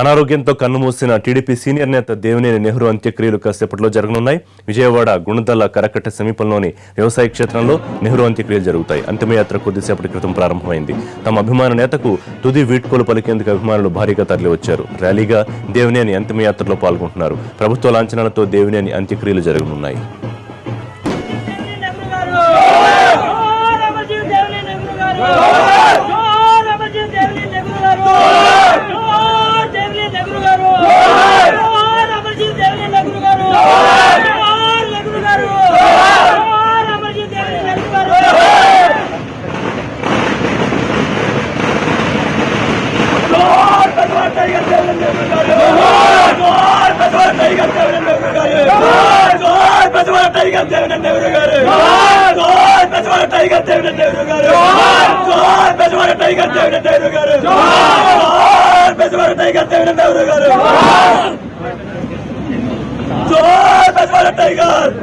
అనారోగ్యంతో కన్నుమూసిన TDP senior నేత దేవినేని నెహ్రూ అంత్యక్రియలు కాసేపట్లో జరగనున్నాయి. విజయవాడ గుణదల కరకట్ట సమీపంలోని వ్యవసాయ క్షేత్రంలో నెహ్రూ అంత్యక్రియలు జరుగుతాయి. అంతిమయాత్ర కొద్దిసేపటి క్రితం ప్రారంభమైంది. తమ అభిమాన నేతకు తుది వీడ్కోలు పలికేందుకు అభిమానులు భారీగా తరలివచ్చారు. ర్యాలీగా దేవినేని అంతిమయాత్రలో పాల్గొంటున్నారు. ప్రభుత్వ లాంఛనాలతో దేవినేని అంత్యక్రియలు జరగనున్నాయి. టైగర్ జోహార్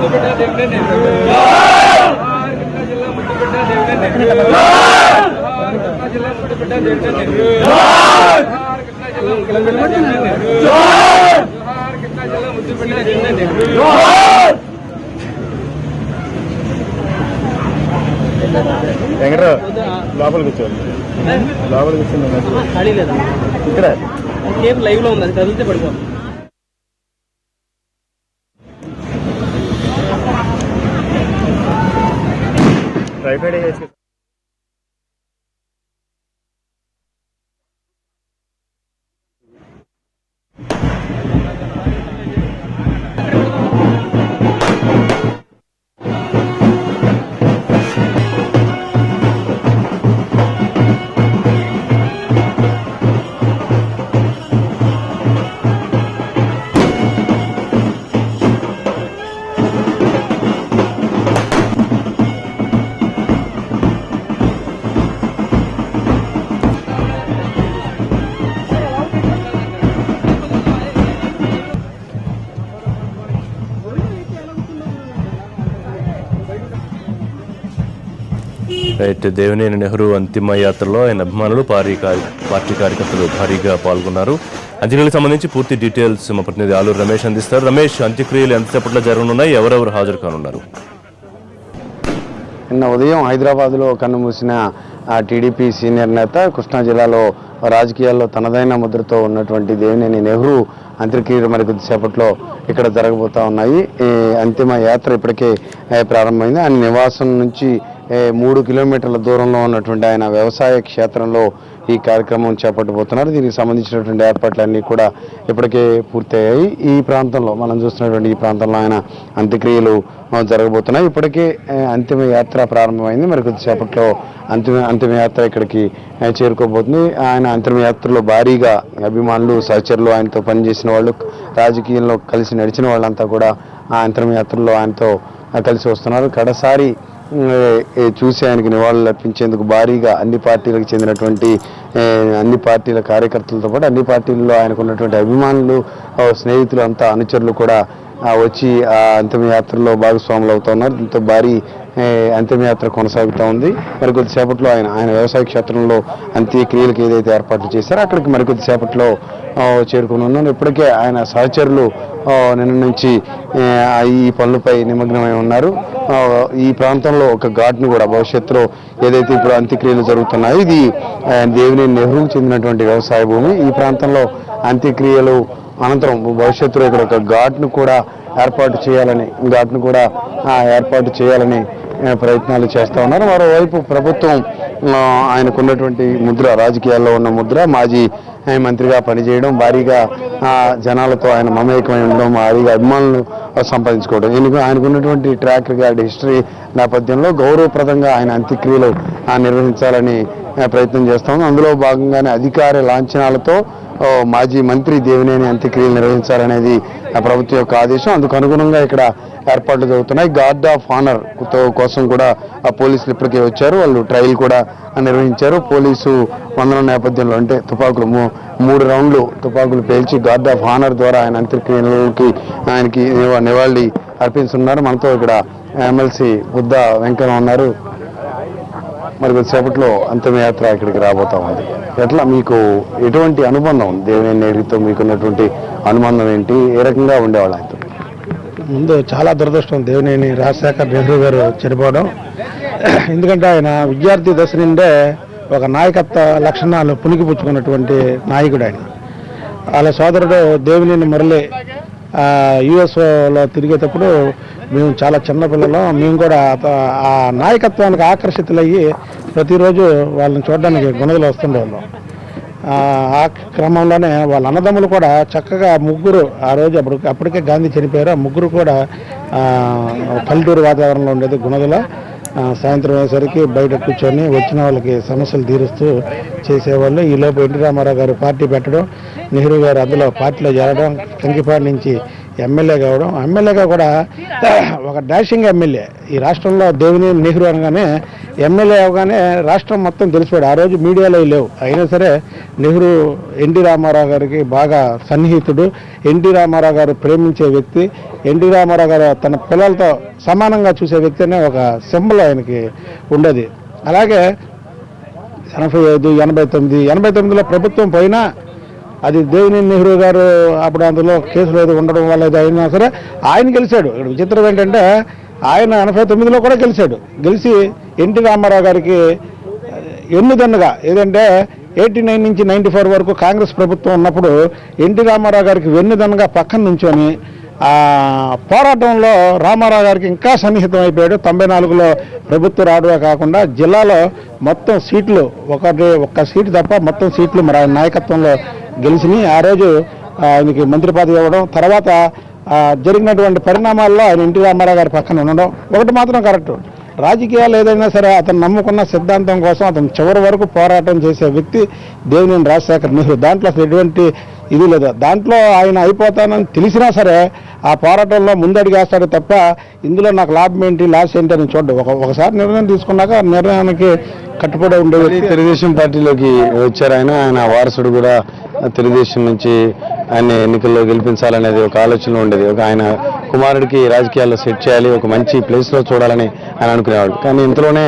ముద్దుబిడ్డ దేవుని నెహ్రూ జోహార్ కృష్ణా జిల్లా ముద్దుబిడ్డ దేవుని నెహ్రూ జోహార్ కృష్ణా జిల్లా ముద్దుబిడ్డ దేవుని నెహ్రూ జోహార్ కృష్ణా జిల్లా ముద్దుబిడ్డ దేవుని నెహ్రూ జోహార్ కృష్ణా జిల్లా ముద్దుబిడ్డ దేవుని నెహ్రూ వెంకట్రావు లోపలికి వచ్చారు లోపలికి వచ్చింది ఖాళీ లేదా ఇక్కడ కేబుల్ లైవ్లో ఉంది అది కదిలితే పడిపోతుంది ట్రైఫైడ్ వేసి రైట్ దేవినేని నెహ్రూ అంతిమ యాత్రలో ఆయన అభిమానులు పార్టీ పార్టీ కార్యకర్తలు భారీగా పాల్గొన్నారు. అంత్యక్రియలకు సంబంధించి పూర్తి డీటెయిల్స్ మా ప్రతినిధి ఆలూరు రమేష్ అందిస్తారు. రమేష్ అంత్యక్రియలు ఎంతసేపట్లో జరగనున్నాయి? ఎవరెవరు హాజరు కానున్నారు? నిన్న ఉదయం హైదరాబాద్లో కన్నుమూసిన టీడీపీ సీనియర్ నేత కృష్ణా జిల్లాలో రాజకీయాల్లో తనదైన ముద్రతో ఉన్నటువంటి దేవినేని నెహ్రూ అంత్యక్రియలు మరి కొద్దిసేపట్లో ఇక్కడ జరగబోతా ఉన్నాయి. ఈ అంతిమ యాత్ర ఇప్పటికే ప్రారంభమైంది. ఆయన నివాసం నుంచి మూడు కిలోమీటర్ల దూరంలో ఉన్నటువంటి ఆయన వ్యవసాయ క్షేత్రంలో ఈ కార్యక్రమం చేపట్టబోతున్నారు. దీనికి సంబంధించినటువంటి ఏర్పాట్లన్నీ కూడా ఇప్పటికే పూర్తయ్యాయి. ఈ ప్రాంతంలో మనం చూస్తున్నటువంటి ఈ ప్రాంతంలో ఆయన అంత్యక్రియలు జరగబోతున్నాయి. ఇప్పటికే అంతిమ యాత్ర ప్రారంభమైంది. మరి కొద్దిసేపట్లో అంతిమ అంతిమయాత్ర ఇక్కడికి చేరుకోబోతుంది. ఆయన అంతిమయాత్రలో భారీగా అభిమానులు సహచరులు ఆయనతో పనిచేసిన వాళ్ళు రాజకీయంలో కలిసి నడిచిన వాళ్ళంతా కూడా ఆ అంతిమయాత్రలో ఆయనతో కలిసి వస్తున్నారు. కడసారి చూసి ఆయనకి నివాళులు అర్పించేందుకు భారీగా అన్ని పార్టీలకు చెందినటువంటి అన్ని పార్టీల కార్యకర్తలతో పాటు అన్ని పార్టీల్లో ఆయనకు ఉన్నటువంటి అభిమానులు స్నేహితులు అంతా అనుచరులు కూడా వచ్చి ఆ అంతిమయాత్రలో భాగస్వాములు అవుతున్నారు దీంతో భారీ ఏ, అంతిమయాత్ర కొనసాగుతూ ఉంది. మరికొద్దిసేపట్లో ఆయన ఆయన వ్యవసాయ క్షేత్రంలో అంత్యక్రియలకు ఏదైతే ఏర్పాట్లు చేశారో అక్కడికి మరి కొద్దిసేపట్లో చేరుకుని ఉన్నాను ఇప్పటికే ఆయన సహచరులు నిన్న నుంచి ఈ పనులపై నిమగ్నమై ఉన్నారు. ఈ ప్రాంతంలో ఒక ఘాట్ను కూడా భవిష్యత్తులో ఏదైతే ఇప్పుడు అంత్యక్రియలు జరుగుతున్నాయో ఇది దేవిని నెహ్రూకు చెందినటువంటి వ్యవసాయ భూమి. ఈ ప్రాంతంలో అంత్యక్రియలు అనంతరం భవిష్యత్తులో ఇక్కడ ఒక ఘాట్ను కూడా ఏర్పాటు చేయాలని ఘాట్ను కూడా ఏర్పాటు చేయాలని ప్రయత్నాలు చేస్తూ ఉన్నారు. మరోవైపు ప్రభుత్వం ఆయనకున్నటువంటి ముద్ర రాజకీయాల్లో ఉన్న ముద్ర మాజీ మంత్రిగా పనిచేయడం భారీగా జనాలతో ఆయన మమేకమై ఉండడం భారీగా అభిమానులు సంపాదించుకోవడం ఎందుకు ఆయనకున్నటువంటి ట్రాక్ రికార్డ్ హిస్టరీ నేపథ్యంలో గౌరవప్రదంగా ఆయన అంత్యక్రియలు నిర్వహించాలని ప్రయత్నం చేస్తాం అందులో భాగంగానే అధికార లాంఛనాలతో మాజీ మంత్రి దేవినేని అంత్యక్రియలు నిర్వహించాలనేది ఆ ప్రభుత్వం యొక్క ఆదేశం. అందుకు అనుగుణంగా ఇక్కడ ఏర్పాట్లు జరుగుతున్నాయి. గార్డ్ ఆఫ్ ఆనర్ కోసం కూడా ఆ పోలీసులు ఇప్పటికే వచ్చారు. వాళ్ళు ట్రయల్ కూడా నిర్వహించారు. పోలీసు వందల నేపథ్యంలో అంటే తుపాకులు మూ- మూడు రౌండ్లు తుపాకులు పేల్చి గార్డ్ ఆఫ్ ఆనర్ ద్వారా ఆయన అంత్యక్రియలకి ఆయనకి నివాళి అర్పిస్తున్నారు మనతో ఇక్కడ ఎమ్మెల్సీ బుద్ధ వెంకన్న ఉన్నారు. మరి కొద్దిసేపట్లో అంతిమయాత్ర ఇక్కడికి రాబోతా ఉంది. ఎట్లా మీకు ఎటువంటి అనుబంధం ఉంది? దేవినేని మీకున్నటువంటి అనుబంధం ఏంటి? ఏ రకంగా ఉండేవాళ్ళు ముందు చాలా దురదృష్టం దేవినేని రాజశేఖర్ నెహ్రూ గారు చనిపోవడం ఎందుకంటే ఆయన విద్యార్థి దశ నుండే ఒక నాయకత్వ లక్షణాలు పుణికిపుచ్చుకున్నటువంటి నాయకుడు ఆయన. వాళ్ళ సోదరుడు దేవినేని మురళి యుఎస్ఓలో తిరిగేటప్పుడు మేము చాలా చిన్నపిల్లలం మేము కూడా ఆ నాయకత్వానికి ఆకర్షితులయ్యి ప్రతిరోజు వాళ్ళని చూడడానికి గుణదలు వస్తుండేవాళ్ళం. ఆ క్రమంలోనే వాళ్ళ అన్నదమ్ములు కూడా చక్కగా ముగ్గురు ఆ రోజు అప్పుడు అప్పటికే గాంధీ చనిపోయారు. ఆ ముగ్గురు కూడా పల్లెటూరు వాతావరణంలో ఉండేది గుణదల. సాయంత్రం అయ్యేసరికి బయట కూర్చొని వచ్చిన వాళ్ళకి సమస్యలు తీరుస్తూ చేసేవాళ్ళు. ఈ లోపు ఎన్టీ రామారావు గారు పార్టీ పెట్టడం నెహ్రూ గారు అందులో పార్టీలో చేరడం కంకిపాడు నుంచి ఎమ్మెల్యే కావడం. ఎమ్మెల్యేగా కూడా ఒక డాషింగ్ ఎమ్మెల్యే. ఈ రాష్ట్రంలో దేవిని నెహ్రూ అనగానే ఎమ్మెల్యే అవగానే రాష్ట్రం మొత్తం తెలిసిపోయాడు. ఆ రోజు మీడియాలో లేవు. అయినా సరే నెహ్రూ ఎన్టీ రామారావు గారికి బాగా సన్నిహితుడు. ఎన్టీ రామారావు గారు ప్రేమించే వ్యక్తి. ఎన్టీ రామారావు గారు తన పిల్లలతో సమానంగా చూసే వ్యక్తి అనే ఒక సింబల్ ఆయనకి ఉండేది. అలాగే ఎనభై ఐదు ఎనభై తొమ్మిది ఎనభై తొమ్మిదిలో ప్రభుత్వం పోయినా అది దేవినేని నెహ్రూ గారు అప్పుడు అందులో కేసులు ఏదో ఉండడం వల్ల ఏదో అయినా సరే ఆయన గెలిచాడు. ఇక్కడ విచిత్రం ఏంటంటే ఆయన ఎనభై తొమ్మిదిలో కూడా గెలిచాడు. గెలిచి ఎన్టీ రామారావు గారికి ఎన్నుదన్నుగా. ఏదంటే ఎయిటీ నైన్ నుంచి నైంటీ ఫోర్ వరకు కాంగ్రెస్ ప్రభుత్వం ఉన్నప్పుడు ఎన్టీ రామారావు గారికి వెన్నుదన్నుగా పక్కన నుంచొని పోరాటంలో రామారావు గారికి ఇంకా సన్నిహితం అయిపోయాడు. తొంభై నాలుగులో ప్రభుత్వం రావడమే కాకుండా జిల్లాలో మొత్తం సీట్లు ఒకటి ఒక్క సీటు తప్ప మొత్తం సీట్లు మరి ఆయన నాయకత్వంలో గెలిచినాయి. ఆ రోజు ఆయనకి మంత్రి పదవి ఇవ్వడం తర్వాత జరిగినటువంటి పరిణామాల్లో ఆయన ఎన్టీ రామారావు గారి పక్కన ఉండడం. ఒకటి మాత్రం కరెక్ట్. రాజకీయాలు ఏదైనా సరే అతను నమ్ముకున్న సిద్ధాంతం కోసం అతను చివరి వరకు పోరాటం చేసే వ్యక్తి దేవినేని రాజశేఖర్ నెహ్రూ. దాంట్లో అసలు ఎటువంటి ఇది లేదు. దాంట్లో ఆయన అయిపోతానని తెలిసినా సరే ఆ పోరాటంలో ముందడిగేస్తాడు తప్ప ఇందులో నాకు లాభం ఏంటి లాస్ ఏంటి అని చూడడు. ఒక ఒకసారి నిర్ణయం తీసుకున్నాక ఆ నిర్ణయానికి కట్టుబడి ఉండే వ్యక్తి తెలుగుదేశం పార్టీలోకి వచ్చారు ఆయన. ఆయన వారసుడు కూడా తెలుగుదేశం నుంచి ఆయన ఎన్నికల్లో గెలిపించాలనేది ఒక ఆలోచన ఉండేది. ఒక ఆయన కుమారుడికి రాజకీయాల్లో సెట్ చేయాలి ఒక మంచి ప్లేస్లో చూడాలని ఆయన అనుకునేవాడు. కానీ ఇంతలోనే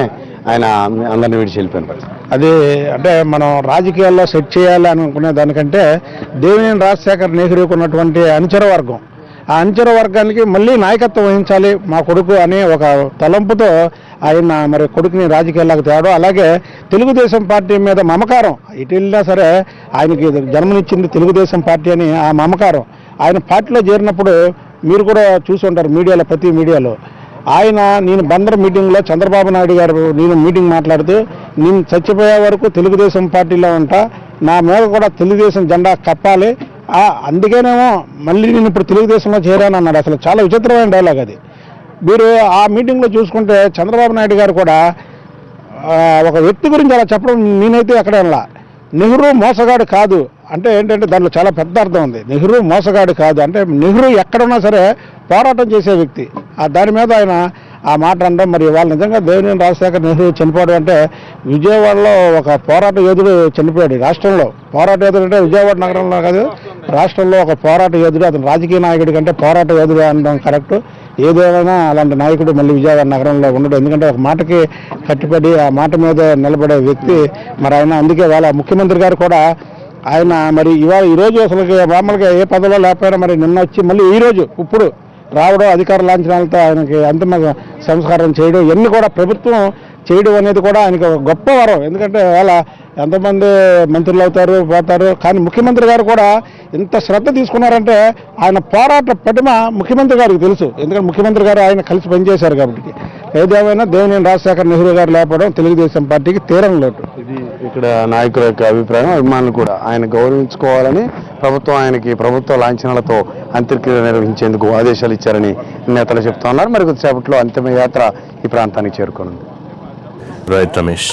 ఆయన అందరిని విడిచి వెళ్ళిపోయారు అది అంటే మనం రాజకీయాల్లో సెట్ చేయాలి అనుకునే దానికంటే దేవినేని రాజశేఖర్ నెహ్రూకు ఉన్నటువంటి అనుచర వర్గం. ఆ అనుచర వర్గానికి మళ్ళీ నాయకత్వం వహించాలి మా కొడుకు అనే ఒక తలంపుతో ఆయన మరి కొడుకుని రాజకీయాల్లోకి తేవడం. అలాగే తెలుగుదేశం పార్టీ మీద మమకారం. ఇటు వెళ్ళినా సరే ఆయనకి జన్మనిచ్చింది తెలుగుదేశం పార్టీ అని ఆ మమకారం. ఆయన పార్టీలో చేరినప్పుడు మీరు కూడా చూసి ఉంటారు మీడియాలో ప్రతి మీడియాలో. ఆయన నేను బందర్ మీటింగ్లో చంద్రబాబు నాయుడు గారు నేను మీటింగ్ మాట్లాడుతూ నేను చచ్చిపోయే వరకు తెలుగుదేశం పార్టీలో ఉంటా నా మీద కూడా తెలుగుదేశం జెండా కప్పాలి. అందుకేనేమో మళ్ళీ నేను ఇప్పుడు తెలుగుదేశంలో చేరాను అన్నాడు. అసలు చాలా విచిత్రమైన డైలాగ్ అది. మీరు ఆ మీటింగ్లో చూసుకుంటే చంద్రబాబు నాయుడు గారు కూడా ఒక వ్యక్తి గురించి అలా చెప్పడం నేనైతే ఎక్కడ నెహ్రూ మోసగాడు కాదు. అంటే ఏంటంటే దాంట్లో చాలా పెద్ద అర్థం ఉంది. నెహ్రూ మోసగాడు కాదు. అంటే నెహ్రూ ఎక్కడున్నా సరే పోరాటం చేసే వ్యక్తి. ఆ దాని మీద ఆయన ఆ మాట అనడం మరి వాళ్ళు నిజంగా దేవినేని రాజశేఖర్ నెహ్రూ చనిపోవడం అంటే విజయవాడలో ఒక పోరాట యోధుడు చనిపోయాడు రాష్ట్రంలో. పోరాట యోధుడు అంటే విజయవాడ నగరంలో కాదు రాష్ట్రంలో ఒక పోరాట యోధుడు అతను రాజకీయ నాయకుడి కంటే పోరాట యోధుడు అనడం కరెక్ట్. ఏదేమైనా అలాంటి నాయకుడు మళ్ళీ విజయవాడ నగరంలో ఉండడు. ఎందుకంటే ఒక మాటకి కట్టుబడి ఆ మాట మీద నిలబడే వ్యక్తి మరి ఆయన. అందుకే వాళ్ళ ముఖ్యమంత్రి గారు కూడా ఆయన మరి ఇవాళ ఈరోజు అసలు మామూలుగా ఏ పదవిలో లేకపోయినా మరి నిన్న వచ్చి మళ్ళీ ఈరోజు ఇప్పుడు రావడం అధికార లాంఛనాలతో ఆయనకి అంతిమ సంస్కారం చేయడం ఇవన్నీ కూడా ప్రభుత్వం చేయడం అనేది కూడా ఆయనకి గొప్ప వరం. ఎందుకంటే వాళ్ళ ఎంతమంది మంత్రులు అవుతారు పోతారు కానీ ముఖ్యమంత్రి గారు కూడా ఇంత శ్రద్ధ తీసుకున్నారంటే ఆయన పోరాట పటిమ ముఖ్యమంత్రి గారికి తెలుసు. ఎందుకంటే ముఖ్యమంత్రి గారు ఆయన కలిసి పనిచేశారు కాబట్టి. ఏదేమైనా దేవినేని రాజశేఖర్ నెహ్రూ గారు లేకపోవడం తెలుగుదేశం పార్టీకి తీరం లోటు. ఇది ఇక్కడ నాయకుల యొక్క అభిప్రాయం అభిమానులు కూడా ఆయన గౌరవించుకోవాలని ప్రభుత్వం ఆయనకి ప్రభుత్వ లాంఛనాలతో అంత్యక్రియ నిర్వహించేందుకు ఆదేశాలు ఇచ్చారని నేతలు చెప్తా ఉన్నారు మరి కొద్దిసేపట్లో అంతిమ యాత్ర ఈ ప్రాంతానికి చేరుకోనుంది. రైట్ రమేష్